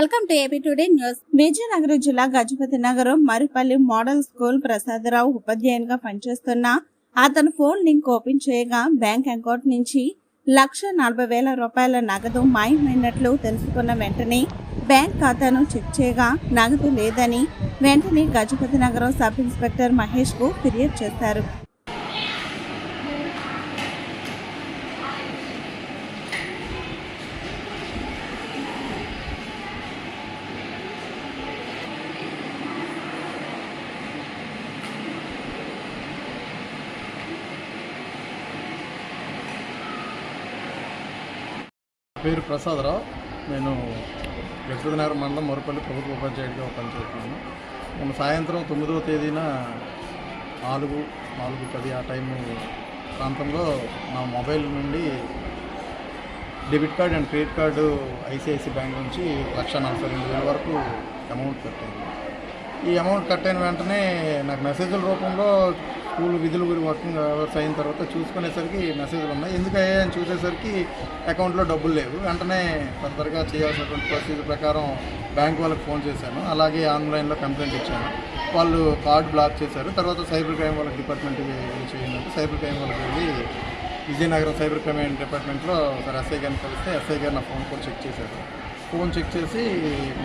Welcome to AP today news. Vizianagaram జిల్లా Gajapati Nagaram Maripalli model school Prasadarao ఉపాధ్యాయునిగా పనిచేస్తున్న అతను ఫోన్ లింక్ ఓపెన్ చేయగా బ్యాంక్ అకౌంట్ నుంచి లక్ష నలభై వేల రూపాయల నగదు మాయమైనట్లు తెలుసుకున్న వెంటనే బ్యాంక్ ఖాతాను చెక్ చేయగా నగదు లేదని వెంటనే గజపతి నగరం సబ్ ఇన్స్పెక్టర్ మహేష్కు ఫిర్యాదు చేశారు. పేరు ప్రసాదరావు. నేను నగర్ మండలం మరపల్లి ప్రభుత్వ ఉపాధ్యాయుడిగా పనిచేస్తున్నాను. మొన్న సాయంత్రం తొమ్మిదవ తేదీన నాలుగు నాలుగు పది ఆ టైము ప్రాంతంలో నా మొబైల్ నుండి debit card and credit card ICICI bank నుంచి లక్ష నలభై రెండు వేల వరకు అమౌంట్ కట్టింది ఈ అమౌంట్ కట్ అయిన వెంటనే నాకు మెసేజ్ల రూపంలో స్కూల్ విధులు గురి వర్కింగ్ అవర్స్ అయిన తర్వాత చూసుకునేసరికి మెసేజ్లు ఉన్నాయి. ఎందుకయ్యా అని చూసేసరికి అకౌంట్లో డబ్బులు లేవు. వెంటనే ఫర్దర్గా చేయాల్సినటువంటి ప్రొసీజర్ ప్రకారం బ్యాంక్ వాళ్ళకి ఫోన్ చేశాను. అలాగే ఆన్లైన్లో కంప్లైంట్ ఇచ్చాను. వాళ్ళు కార్డ్ బ్లాక్ చేశారు. తర్వాత సైబర్ క్రైమ్ వాళ్ళకి డిపార్ట్మెంట్కి చేయండి సైబర్ క్రైమ్ వాళ్ళకి వెళ్ళి విజయనగరం సైబర్ క్రైమ్ డిపార్ట్మెంట్లో ఒకసారి ఎస్ఐ గారిని కలిస్తే ఎస్ఐ గారు నా ఫోన్ కూడా చెక్ చేశారు. ఫోన్ చెక్ చేసి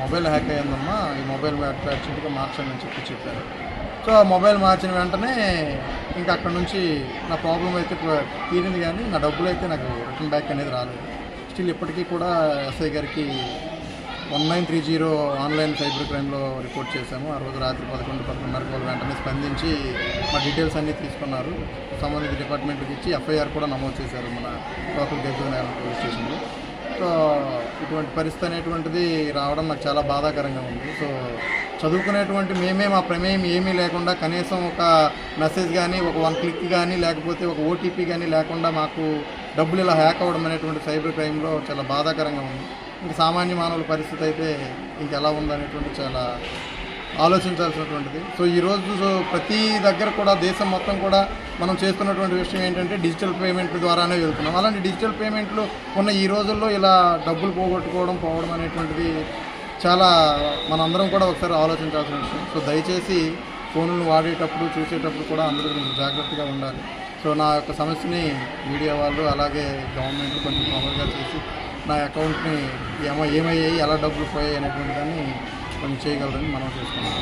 మొబైల్ హ్యాక్ అయ్యిందమ్మా. ఈ మొబైల్ అర్జెంట్గా మార్చండి అని చెప్పి చెప్పారు. సో మొబైల్ మార్చిన వెంటనే ఇంకా అక్కడ నుంచి నా ప్రాబ్లం అయితే తీరింది కానీ నా డబ్బులు అయితే నాకు రిటర్న్ బ్యాక్ అనేది రాలేదు. స్టిల్ ఇప్పటికీ కూడా ఎస్ఐ గారికి one nine three zero online cyber క్రైమ్లో report చేశాము. ఆ రోజు రాత్రి పదకొండు పదకొండున్నరకు వాళ్ళు వెంటనే స్పందించి మా డీటెయిల్స్ అన్నీ తీసుకున్నారు. సంబంధిత డిపార్ట్మెంట్కి ఇచ్చి ఎఫ్ఐఆర్ కూడా నమోదు చేశారు మన లోకల్ గెజ్జనగరం పోలీస్ స్టేషన్లో. సో ఇటువంటి పరిస్థితి అనేటువంటిది రావడం నాకు చాలా బాధాకరంగా ఉంది. సో చదువుకునేటువంటి మేమే మా ప్రమేయం ఏమీ లేకుండా కనీసం ఒక మెసేజ్ కానీ ఒక వన్ క్లిక్ కానీ లేకపోతే ఒక ఓటీపీ కానీ లేకుండా మాకు డబ్బులు ఇలా హ్యాక్ అవ్వడం అనేటువంటి సైబర్ క్రైమ్లో చాలా బాధాకరంగా ఉంది. ఇంకా సామాన్య మానవుల పరిస్థితి అయితే ఇంకెలా ఉందనేటువంటి చాలా ఆలోచించాల్సినటువంటిది. సో ఈరోజు సో ప్రతి దగ్గర కూడా దేశం మొత్తం కూడా మనం చేస్తున్నటువంటి విషయం ఏంటంటే డిజిటల్ పేమెంట్ ద్వారానే వెళ్తున్నాం. అలాంటి డిజిటల్ పేమెంట్లు ఉన్న ఈ రోజుల్లో ఇలా డబ్బులు పోగొట్టుకోవడం పోవడం అనేటువంటిది చాలా మనందరం కూడా ఒకసారి ఆలోచించాల్సిన విషయం. సో దయచేసి ఫోన్లను వాడేటప్పుడు చూసేటప్పుడు కూడా అందరూ కొంచెం జాగ్రత్తగా ఉండాలి. సో నా యొక్క సమస్యని మీడియా వాళ్ళు అలాగే గవర్నమెంట్ కొంచెం మామూలుగా చేసి నా అకౌంట్ని ఏమో ఏమయ్యాయి ఎలా డబ్బులు పోయాయి అనేటువంటి దాన్ని కొంచెం చేయగలరని మనం చూసుకున్నాం